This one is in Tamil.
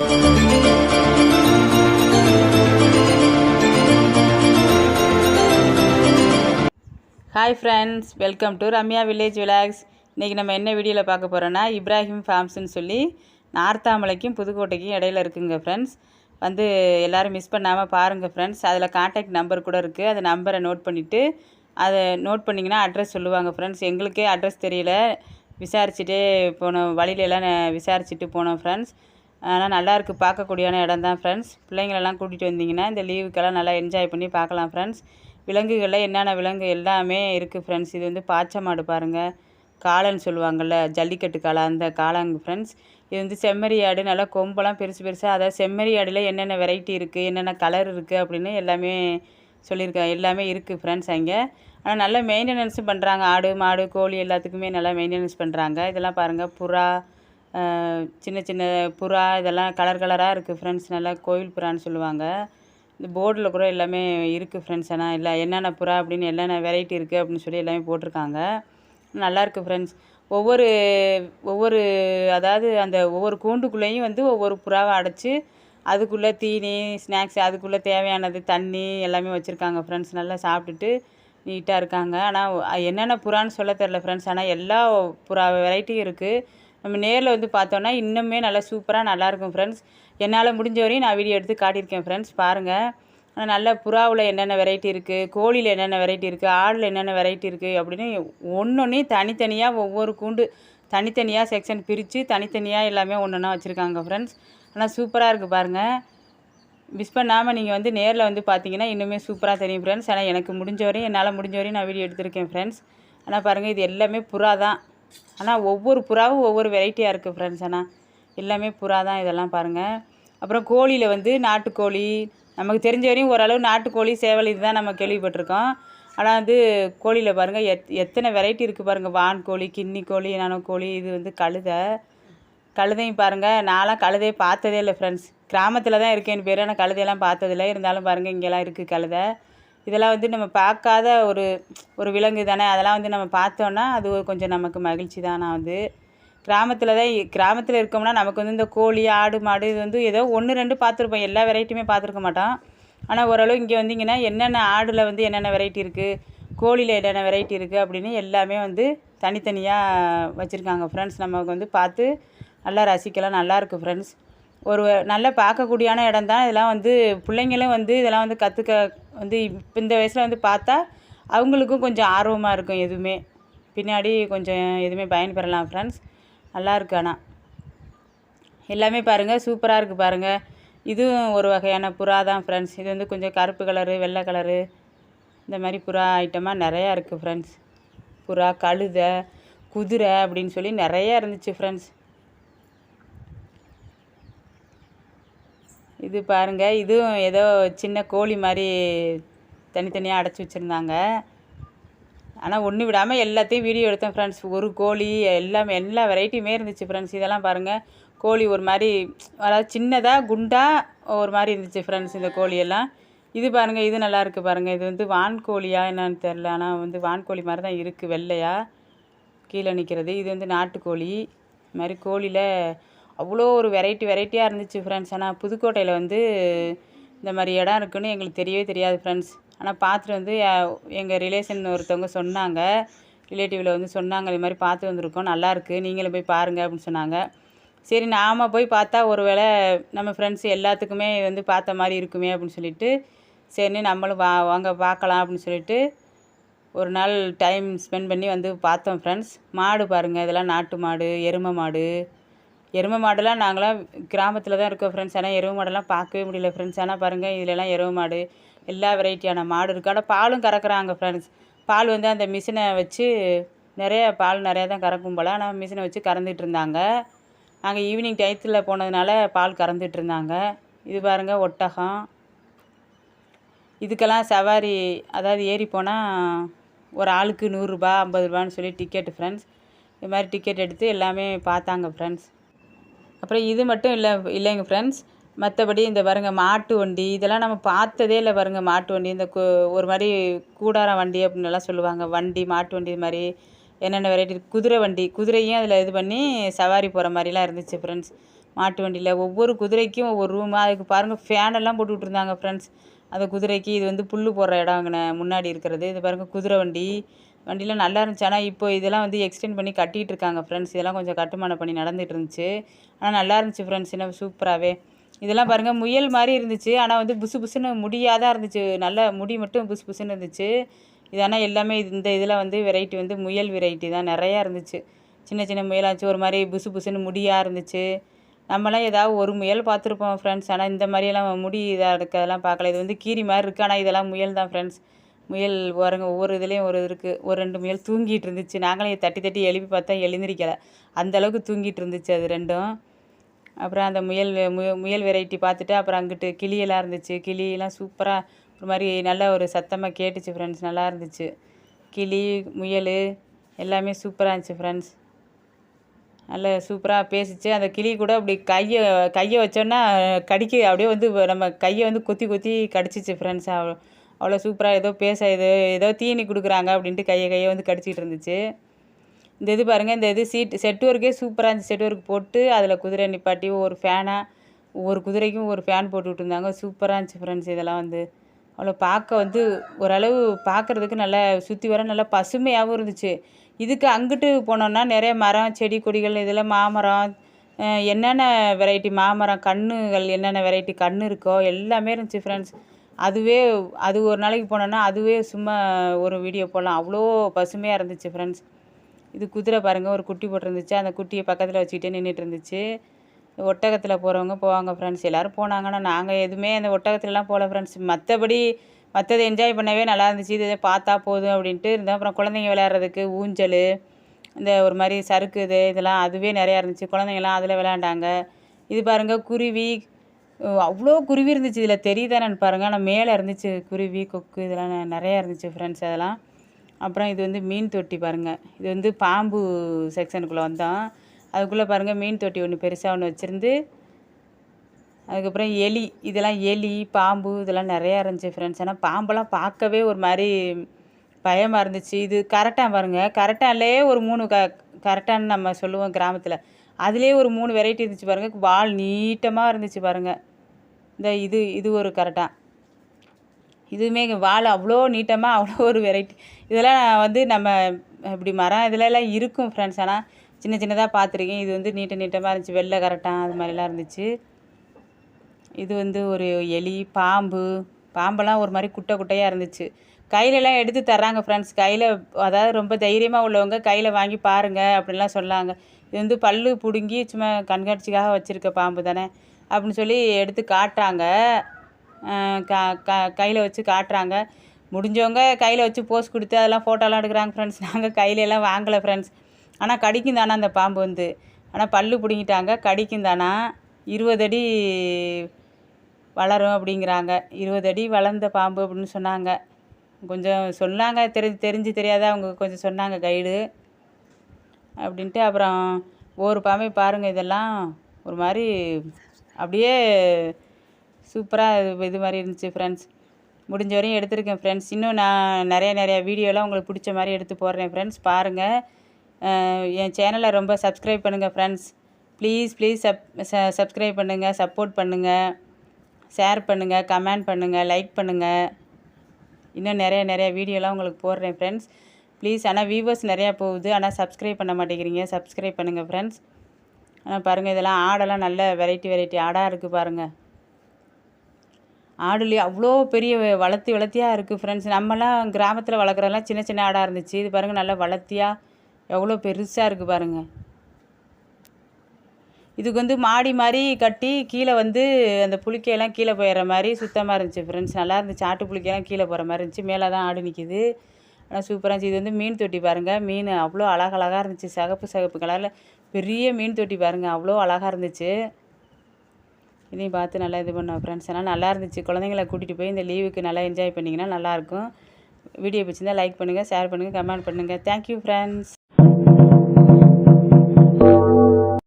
Hi friends welcome to Ramya village vlogs இன்றைக்கி நம்ம என்ன வீடியோவில் பார்க்க போகிறோன்னா இப்ராஹிம் ஃபார்ம்ஸ்னு சொல்லி நார்த்தாமலைக்கும் புதுக்கோட்டைக்கும் இடையில இருக்குங்க ஃப்ரெண்ட்ஸ் வந்து எல்லோரும் மிஸ் பண்ணாமல் பாருங்கள் ஃப்ரெண்ட்ஸ் அதில் காண்டாக்ட் நம்பர் கூட இருக்குது அந்த நம்பரை நோட் பண்ணிவிட்டு அதை நோட் பண்ணிங்கன்னா அட்ரஸ் சொல்லுவாங்க ஃப்ரெண்ட்ஸ் எங்களுக்கே அட்ரஸ் தெரியல. விசாரிச்சுட்டே போனோம். வழியில எல்லாம் விசாரிச்சுட்டு போனோம் ஃப்ரெண்ட்ஸ் ஆனால் நல்லாயிருக்கு பார்க்கக்கூடியான இடம் தான் ஃப்ரெண்ட்ஸ் பிள்ளைங்களெல்லாம் கூட்டிகிட்டு வந்தீங்கன்னா இந்த லீவுக்கெல்லாம் நல்லா என்ஜாய் பண்ணி பார்க்கலாம் ஃப்ரெண்ட்ஸ் விலங்குகளில் என்னென்ன விலங்கு எல்லாமே இருக்குது ஃப்ரெண்ட்ஸ் இது வந்து பாச்சை மாடு பாருங்கள் காளைன்னு சொல்லுவாங்கள்ல ஜல்லிக்கட்டு காளை அந்த காளாங்க ஃப்ரெண்ட்ஸ் இது வந்து செம்மறி ஆடு நல்லா கொம்பெல்லாம் பெருசு பெருசாக அதாவது செம்மறி ஆடில் என்னென்ன வெரைட்டி இருக்குது என்னென்ன கலர் இருக்குது அப்படின்னு எல்லாமே சொல்லியிருக்காங்க எல்லாமே இருக்குது ஃப்ரெண்ட்ஸ் அங்கே. ஆனால் நல்லா மெயின்டெனன்ஸும் பண்ணுறாங்க ஆடு மாடு கோழி எல்லாத்துக்குமே நல்லா மெயின்டெனன்ஸ் பண்ணுறாங்க இதெல்லாம் பாருங்கள் புறா சின்ன சின்ன புறா இதெல்லாம் கலர் கலராக இருக்குது ஃப்ரெண்ட்ஸ் நல்லா கோயில் புறான்னு சொல்லுவாங்க. இந்த போர்டில் கூட எல்லாமே இருக்குது ஃப்ரெண்ட்ஸ் ஆனால் இல்லை என்னென்ன புறா அப்படின்னு என்னென்ன வெரைட்டி இருக்குது அப்படின்னு சொல்லி எல்லாமே போட்டிருக்காங்க. நல்லா இருக்குது ஃப்ரெண்ட்ஸ் ஒவ்வொரு ஒவ்வொரு அதாவது அந்த ஒவ்வொரு கூண்டுக்குள்ளேயும் வந்து ஒவ்வொரு புறாவை அடைச்சி அதுக்குள்ளே தீனி ஸ்நாக்ஸ் அதுக்குள்ளே தேவையானது தண்ணி எல்லாமே வச்சுருக்காங்க ஃப்ரெண்ட்ஸ் நல்லா சாப்பிட்டுட்டு நீட்டாக இருக்காங்க. ஆனால் என்னென்ன புறான்னு சொல்ல தெரில ஃப்ரெண்ட்ஸ் ஆனால் எல்லா புறா வெரைட்டியும் இருக்குது நம்ம நேரில் வந்து பார்த்தோன்னா இன்னுமே நல்லா சூப்பராக நல்லாயிருக்கும் ஃப்ரெண்ட்ஸ் என்னால் முடிஞ்ச வரையும் நான் வீடியோ எடுத்து காட்டியிருக்கேன் ஃப்ரெண்ட்ஸ் பாருங்கள் ஆனால் நல்ல புறாவில் என்னென்ன வெரைட்டி இருக்குது கோழியில் என்னென்ன வெரைட்டி இருக்குது ஆடில் என்னென்ன வெரைட்டி இருக்குது அப்படின்னு ஒன்று தனித்தனியாக ஒவ்வொரு கூண்டு தனித்தனியாக செக்ஷன் பிரித்து தனித்தனியாக எல்லாமே ஒன்று ஒன்றா வச்சுருக்காங்க ஃப்ரெண்ட்ஸ் ஆனால் சூப்பராக இருக்குது பாருங்கள் மிஸ் பண்ணாமல் நீங்கள் வந்து நேரில் வந்து பார்த்தீங்கன்னா இன்னுமே சூப்பராக தெரியும் ஃப்ரெண்ட்ஸ் ஆனால் எனக்கு முடிஞ்ச வரையும் என்னால் முடிஞ்ச வரையும் நான் வீடியோ எடுத்திருக்கேன் ஃப்ரெண்ட்ஸ் ஆனால் பாருங்கள் இது எல்லாமே புறா தான் ஆனால் ஒவ்வொரு புறாவும் ஒவ்வொரு வெரைட்டியாக இருக்குது ஃப்ரெண்ட்ஸ் ஆனால் எல்லாமே புறா தான் இதெல்லாம் பாருங்கள் அப்புறம் கோழியில் வந்து நாட்டுக்கோழி நமக்கு தெரிஞ்ச வரையும் ஓரளவு நாட்டுக்கோழி சேவல் இதுதான் நம்ம கேள்விப்பட்டிருக்கோம். ஆனால் வந்து கோழியில் பாருங்கள் எத் எத்தனை வெரைட்டி இருக்குது பாருங்கள் வான் கோழி கின்னி கோழி கோழி இது வந்து கழுதை. கழுதையும் பாருங்கள் நான்லாம் கழுதையை பார்த்ததே இல்லை ஃப்ரெண்ட்ஸ் கிராமத்தில் தான் இருக்கேன்னு பேர் ஆனால் கழுதையெல்லாம் பார்த்ததில்ல. இருந்தாலும் பாருங்கள் இங்கெல்லாம் இருக்குது கழுதை. இதெல்லாம் வந்து நம்ம பார்க்காத ஒரு ஒரு விலங்கு தானே. அதெல்லாம் வந்து நம்ம பார்த்தோன்னா அது கொஞ்சம் நமக்கு மகிழ்ச்சி தான். நான் வந்து கிராமத்தில் தான் கிராமத்தில் இருக்கோம்னா நமக்கு வந்து இந்த கோழி ஆடு மாடு இது வந்து ஏதோ ஒன்று ரெண்டு பார்த்துருப்போம். எல்லா வெரைட்டியுமே பார்த்துருக்க மாட்டோம். ஆனால் ஓரளவு இங்கே வந்தீங்கன்னா என்னென்ன ஆடில் வந்து என்னென்ன வெரைட்டி இருக்குது கோழியில் என்னென்ன வெரைட்டி இருக்குது அப்படின்னு எல்லாமே வந்து தனித்தனியாக வச்சுருக்காங்க ஃப்ரெண்ட்ஸ் நமக்கு வந்து பார்த்து நல்லா ரசிக்கலாம். நல்லாயிருக்கு ஃப்ரெண்ட்ஸ் ஒரு நல்ல பார்க்கக்கூடியான இடம் தான் இதெல்லாம் வந்து பிள்ளைங்களும் வந்து இதெல்லாம் வந்து கற்றுக்க வந்து இப்போ இந்த வயசில் வந்து பார்த்தா அவங்களுக்கும் கொஞ்சம் ஆர்வமாக இருக்கும் எதுவுமே. பின்னாடி கொஞ்சம் எதுவுமே பயன்பெறலாம் ஃப்ரெண்ட்ஸ் நல்லாயிருக்கு ஆனால் எல்லாமே பாருங்கள் சூப்பராக இருக்குது பாருங்கள் இதுவும் ஒரு வகையான புறா தான் ஃப்ரெண்ட்ஸ் இது வந்து கொஞ்சம் கருப்பு கலரு வெள்ளை கலரு இந்த மாதிரி புறா ஐட்டமாக நிறையா இருக்குது ஃப்ரெண்ட்ஸ் புறா கழுதை குதிரை அப்படின்னு சொல்லி நிறையா இருந்துச்சு ஃப்ரெண்ட்ஸ் இது பாருங்கள் இதுவும் ஏதோ சின்ன கோழி மாதிரி தனித்தனியாக அடைச்சி வச்சுருந்தாங்க. ஆனால் ஒன்று விடாமல் எல்லாத்தையும் வீடியோ எடுத்தேன் ஃப்ரெண்ட்ஸ் ஒரு கோழி எல்லாமே எல்லா வெரைட்டியுமே இருந்துச்சு ஃப்ரெண்ட்ஸ் இதெல்லாம் பாருங்கள் கோழி ஒரு மாதிரி அதாவது சின்னதாக குண்டாக ஒரு மாதிரி இருந்துச்சு ஃப்ரெண்ட்ஸ் இந்த கோழியெல்லாம். இது பாருங்கள் இது நல்லா இருக்குது பாருங்கள் இது வந்து வான்கோழியா என்னன்னு தெரில ஆனால் வந்து வான்கோழி மாதிரி தான் இருக்குது வெள்ளையா. கீழே நிற்கிறது இது வந்து நாட்டுக்கோழி. இது மாதிரி கோழியில் அவ்வளோ ஒரு வெரைட்டி வெரைட்டியாக இருந்துச்சு ஃப்ரெண்ட்ஸ் ஆனால் புதுக்கோட்டையில் வந்து இந்த மாதிரி இடம் இருக்குன்னு எங்களுக்கு தெரியவே தெரியாது ஃப்ரெண்ட்ஸ் ஆனால் பார்த்துட்டு வந்து எங்கள் ரிலேஷன் ஒருத்தவங்க சொன்னாங்க. ரிலேட்டிவில் வந்து சொன்னாங்க இது மாதிரி பார்த்து வந்திருக்கோம். நல்லாயிருக்கு நீங்களும் போய் பாருங்கள் அப்படின்னு சொன்னாங்க. சரி நாம் போய் பார்த்தா ஒரு வேளை நம்ம ஃப்ரெண்ட்ஸ் எல்லாத்துக்குமே வந்து பார்த்த மாதிரி இருக்குமே அப்படின்னு சொல்லிட்டு சரின்னு நம்மளும் வா வாங்க பார்க்கலாம் அப்படின்னு சொல்லிட்டு ஒரு நாள் டைம் ஸ்பெண்ட் பண்ணி வந்து பார்த்தோம் ஃப்ரெண்ட்ஸ் மாடு பாருங்கள் இதெல்லாம் நாட்டு மாடு எருமை மாடு எருமை மாடெல்லாம் நாங்களாம் கிராமத்தில் தான் இருக்கோம் ஃப்ரெண்ட்ஸ் ஆனால் எருமை மாடெல்லாம் பார்க்கவே முடியல ஃப்ரெண்ட்ஸ் ஆனால் பாருங்கள் இதுலலாம் எருமை மாடு எல்லா வெரைட்டியான மாடு இருக்குது ஆனால் பாலும் கறக்குறாங்க ஃப்ரெண்ட்ஸ் பால் வந்து அந்த மிஷினை வச்சு நிறைய பால் நிறையா தான் கறக்கும் போல். ஆனால் மிஷினை வச்சு கறந்துட்டு இருந்தாங்க. நாங்கள் ஈவினிங் டயத்தில் போனதுனால பால் கறந்துட்டு இருந்தாங்க. இது பாருங்கள் ஒட்டகம். இதுக்கெல்லாம் சவாரி அதாவது ஏறி போனால் ஒரு ஆளுக்கு நூறுரூபா ஐம்பது ரூபான்னு சொல்லி டிக்கெட்டு ஃப்ரெண்ட்ஸ் இது மாதிரி டிக்கெட் எடுத்து எல்லாமே பார்த்தாங்க ஃப்ரெண்ட்ஸ் அப்புறம் இது மட்டும் இல்லை இல்லைங்க ஃப்ரெண்ட்ஸ் மற்றபடி இந்த பாருங்க மாட்டு வண்டி இதெல்லாம் நம்ம பார்த்ததே இல்லை பாருங்க மாட்டு வண்டி. இந்த ஒரு மாதிரி கூடார வண்டி அப்படின்னு எல்லாம் சொல்லுவாங்க. வண்டி மாட்டு வண்டி இது மாதிரி என்னென்ன வெரைட்டி குதிரை வண்டி. குதிரையும் அதில் இது பண்ணி சவாரி போகிற மாதிரிலாம் இருந்துச்சு ஃப்ரெண்ட்ஸ் மாட்டு வண்டியில் ஒவ்வொரு குதிரைக்கும் ஒவ்வொரு ரூம் அதுக்கு பாருங்கள் ஃபேனெல்லாம் போட்டு விட்ருந்தாங்க ஃப்ரெண்ட்ஸ் அந்த குதிரைக்கு இது வந்து புல் போடுற இடங்கண்ணே முன்னாடி இருக்கிறது. இது பாருங்கள் குதிரை வண்டி. வண்டிலாம் நல்லா இருந்துச்சு. ஆனால் இப்போ இதெல்லாம் வந்து எக்ஸ்டெண்ட் பண்ணி கட்டிகிட்டு இருக்காங்க ஃப்ரெண்ட்ஸ் இதெல்லாம் கொஞ்சம் கட்டுமானம் பண்ணி நடந்துகிட்டு இருந்துச்சு ஆனால் நல்லா இருந்துச்சு ஃப்ரெண்ட்ஸ் என்ன சூப்பராகவே இதெல்லாம் பாருங்கள் முயல் மாதிரி இருந்துச்சு. ஆனால் வந்து புசு புசுன்னு முடியாதான் இருந்துச்சு. நல்ல முடி மட்டும் புசு புசுன்னு இருந்துச்சு. இது ஆனால் எல்லாமே இந்த இதில் வந்து வெரைட்டி வந்து முயல் வெரைட்டி தான். நிறையா இருந்துச்சு. சின்ன சின்ன முயலாச்சு. ஒரு மாதிரி புசு புசுன்னு முடியாக இருந்துச்சு. நம்மலாம் ஏதாவது ஒரு முயல் பார்த்துருப்போம் ஃப்ரெண்ட்ஸ் ஆனால் இந்த மாதிரியெல்லாம் முடி இதாக இருக்கிறதெல்லாம் பார்க்கல. இது வந்து கீரி மாதிரி இருக்குது ஆனால் இதெல்லாம் முயல் தான் ஃப்ரெண்ட்ஸ் முயல் பாருங்க ஒவ்வொரு இதுலேயும் ஒரு இருக்குது ஒரு ரெண்டு முயல் தூங்கிட்டு இருந்துச்சு. நாங்களே தட்டி தட்டி எழுப்பி பார்த்தா எழுந்திரிக்கலை. அந்தளவுக்கு தூங்கிட்டு இருந்துச்சு அது ரெண்டும். அப்புறம் அந்த முயல் முயல் வெரைட்டி பார்த்துட்டு அப்புறம் அங்கிட்டு கிளியெல்லாம் இருந்துச்சு. கிளியெல்லாம் சூப்பராக ஒரு மாதிரி நல்ல ஒரு சத்தமாக கேட்டுச்சு ஃப்ரெண்ட்ஸ் நல்லா இருந்துச்சு. கிளி முயல் எல்லாமே சூப்பராக இருந்துச்சு ஃப்ரெண்ட்ஸ் நல்ல சூப்பராக பேசிச்சு. அந்த கிளி கூட அப்படி கையை கையை வச்சோன்னா கடிக்க அப்படியே வந்து நம்ம கையை வந்து கொத்தி கொத்தி கடிச்சிச்சு ஃப்ரெண்ட்ஸ் அவ்வளோ சூப்பராக ஏதோ பேச ஏதோ ஏதோ தீனி கொடுக்குறாங்க அப்படின்ட்டு கையை கையை வந்து கடிச்சிட்டு இருந்துச்சு. இந்த இது பாருங்கள் இந்த இது சீட் செட் ஒர்க்கே சூப்பராக இருந்துச்சு. செட் ஒர்க் போட்டு அதில் குதிரை நிப்பாட்டி ஒரு ஃபேனாக ஒவ்வொரு குதிரைக்கும் ஒரு ஃபேன் போட்டு விட்டுருந்தாங்க. சூப்பராக இருந்துச்சு ஃப்ரெண்ட்ஸ் இதெல்லாம் வந்து. அவ்வளோ பார்க்க வந்து ஓரளவு பார்க்குறதுக்கு நல்லா சுற்றி வர நல்லா பசுமையாகவும் இருந்துச்சு. இதுக்கு அங்கிட்டு போனோம்னா நிறைய மரம் செடி கொடிகள் இதெல்லாம் மாமரம் என்னென்ன வெரைட்டி மாமரம் கன்றுகள் என்னென்ன வெரைட்டி கன்று இருக்கோ எல்லாமே இருந்துச்சு ஃப்ரெண்ட்ஸ் அதுவே அது ஒரு நாளைக்கு போனோன்னா அதுவே சும்மா ஒரு வீடியோ போடலாம். அவ்வளோ பசுமையாக இருந்துச்சு ஃப்ரெண்ட்ஸ் இது குதிரை பாருங்கள் ஒரு குட்டி போட்டிருந்துச்சு. அந்த குட்டியை பக்கத்தில் வச்சுக்கிட்டே நின்றுட்டு இருந்துச்சு. ஒட்டகத்தில் போகிறவங்க போவாங்க ஃப்ரெண்ட்ஸ் எல்லோரும் போனாங்கன்னா நாங்கள் எதுவுமே அந்த ஒட்டகத்துலலாம் போகல ஃப்ரெண்ட்ஸ் மற்றபடி மற்றதை என்ஜாய் பண்ணவே நல்லா இருந்துச்சு. இது பார்த்தா போதும் அப்படின்ட்டு இருந்தோம். அப்புறம் குழந்தைங்க விளையாடுறதுக்கு ஊஞ்சல் இந்த ஒரு மாதிரி சறுக்கு இது இதெல்லாம் அதுவே நிறையா இருந்துச்சு. குழந்தைங்கலாம் அதில் விளையாண்டாங்க. இது பாருங்கள் குருவி அவ்வளோ குருவி இருந்துச்சு இதில் தெரியுதானு பாருங்கள் ஆனால் மேலே இருந்துச்சு குருவி கொக்கு இதெல்லாம் நிறையா இருந்துச்சு ஃப்ரெண்ட்ஸ் அதெல்லாம். அப்புறம் இது வந்து மீன் தொட்டி பாருங்கள் இது வந்து பாம்பு செக்ஷனுக்குள்ளே வந்தோம் அதுக்குள்ளே பாருங்கள் மீன் தொட்டி ஒன்று பெருசாக ஒன்று வச்சுருந்து அதுக்கப்புறம் எலி இதெல்லாம் எலி பாம்பு இதெல்லாம் நிறையா இருந்துச்சு ஃப்ரெண்ட்ஸ் ஆனால் பாம்பெல்லாம் பார்க்கவே ஒரு மாதிரி பயமாக இருந்துச்சு. இது கரெக்டாக பாருங்கள் கரெக்டாலே ஒரு மூணு க கரெக்டான்னு நம்ம சொல்லுவோம் கிராமத்தில். அதுலேயே ஒரு மூணு வெரைட்டி இருந்துச்சு பாருங்கள் வால் நீட்டமாக இருந்துச்சு பாருங்கள் இந்த இது இது ஒரு கரெக்டாக இதுவுமே வாழை அவ்வளோ நீட்டமாக அவ்வளோ ஒரு வெரைட்டி இதெல்லாம் வந்து நம்ம இப்படி மரம் இதிலலாம் இருக்கும் ஃப்ரெண்ட்ஸ் ஆனால் சின்ன சின்னதாக பார்த்துருக்கேன். இது வந்து நீட்ட நீட்டமாக இருந்துச்சு. வெள்ளை கரெக்டாக அது மாதிரிலாம் இருந்துச்சு. இது வந்து ஒரு எலி பாம்பு. பாம்பெல்லாம் ஒரு மாதிரி குட்டை குட்டையாக இருந்துச்சு. கையிலலாம் எடுத்து தர்றாங்க ஃப்ரெண்ட்ஸ் கையில் அதாவது ரொம்ப தைரியமாக உள்ளவங்க கையில் வாங்கி பாருங்கள் அப்படின்லாம் சொல்லாங்க. இது வந்து பல் பிடுங்கி சும்மா கண்காட்சிக்காக வச்சுருக்க பாம்பு தானே. அப்படின்னு சொல்லி எடுத்து காட்டுறாங்க. க கையில் வச்சு காட்டுறாங்க. முடிஞ்சவங்க கையில் வச்சு போஸ் கொடுத்து அதெல்லாம் ஃபோட்டோலாம் எடுக்கிறாங்க ஃப்ரெண்ட்ஸ் நாங்கள் கையிலலாம் வாங்கலை ஃப்ரெண்ட்ஸ் ஆனால் கடிக்கும் தானே அந்த பாம்பு வந்து? ஆனால் பல்லு பிடுங்கிட்டாங்க. கடிக்கும் தானா? இருபது அடி வளரும் அப்படிங்கிறாங்க. இருபது அடி வளர்ந்த பாம்பு அப்படின்னு சொன்னாங்க. கொஞ்சம் சொன்னாங்க. தெரிஞ்சு தெரிஞ்சு தெரியாத அவங்க கொஞ்சம் சொன்னாங்க கைடு அப்படின்ட்டு அப்புறம் ஒவ்வொரு பாம்பையும் பாருங்கள் இதெல்லாம். ஒரு மாதிரி அப்படியே சூப்பராக இது மாதிரி இருந்துச்சு ஃப்ரெண்ட்ஸ் முடிஞ்ச வரையும் எடுத்திருக்கேன் ஃப்ரெண்ட்ஸ் இன்னும் நான் நிறைய நிறைய வீடியோலாம் உங்களுக்கு பிடிச்ச மாதிரி எடுத்து போடுறேன் ஃப்ரெண்ட்ஸ் பாருங்கள் என் சேனலை ரொம்ப சப்ஸ்கிரைப் பண்ணுங்கள் friends please please sub subscribe பண்ணுங்கள் சப்போர்ட் பண்ணுங்கள் ஷேர் பண்ணுங்கள் கமெண்ட் பண்ணுங்கள் லைக் பண்ணுங்கள் இன்னும் நிறைய நிறைய வீடியோலாம் உங்களுக்கு போடுறேன் ஃப்ரெண்ட்ஸ் ப்ளீஸ் ஆனால் வியூவர்ஸ் நிறையா போகுது. ஆனால் சப்ஸ்கிரைப் பண்ண மாட்டேங்கிறீங்க. சப்ஸ்கிரைப் பண்ணுங்கள் ஃப்ரெண்ட்ஸ் ஆனால் பாருங்கள் இதெல்லாம் ஆடெல்லாம் நல்ல வெரைட்டி வெரைட்டி ஆடாக இருக்குது பாருங்கள் ஆடுலேயே அவ்வளோ பெரிய வளர்த்தி வளர்த்தியாக இருக்குது ஃப்ரெண்ட்ஸ் நம்மலாம் கிராமத்தில் வளர்க்குறதெல்லாம் சின்ன சின்ன ஆடாக இருந்துச்சு. இது பாருங்கள் நல்லா வளர்த்தியாக எவ்வளோ பெருசாக இருக்குது பாருங்கள் இதுக்கு வந்து மாடி மாதிரி கட்டி கீழே வந்து அந்த புளிக்கையெல்லாம் கீழே போயிடுற மாதிரி சுத்தமாக இருந்துச்சு ஃப்ரெண்ட்ஸ் நல்லா இருந்துச்சு. ஆட்டு புளிக்கையெல்லாம் கீழே போகிற மாதிரி இருந்துச்சு. மேலே தான் ஆடு நிற்கிது ஆனால் சூப்பராக இருந்துச்சு. இது வந்து மீன் தொட்டி பாருங்கள் மீன் அவ்வளோ அழகழகாக இருந்துச்சு. சகப்பு சகப்பு கலரில் பெரிய மீன் தொட்டி பாருங்கள் அவ்வளோ அழகாக இருந்துச்சு. இதையும் பார்த்து நல்லா இது பண்ணோம் ஃப்ரெண்ட்ஸ் ஆனால் நல்லா இருந்துச்சு. குழந்தைங்கள கூட்டிகிட்டு போய் இந்த லீவுக்கு நல்லா என்ஜாய் பண்ணிங்கன்னா நல்லாயிருக்கும் வீடியோ பிடிச்சிருந்தால் லைக் பண்ணுங்கள் ஷேர் பண்ணுங்கள் கமெண்ட் பண்ணுங்கள் தேங்க்யூ ஃப்ரெண்ட்ஸ்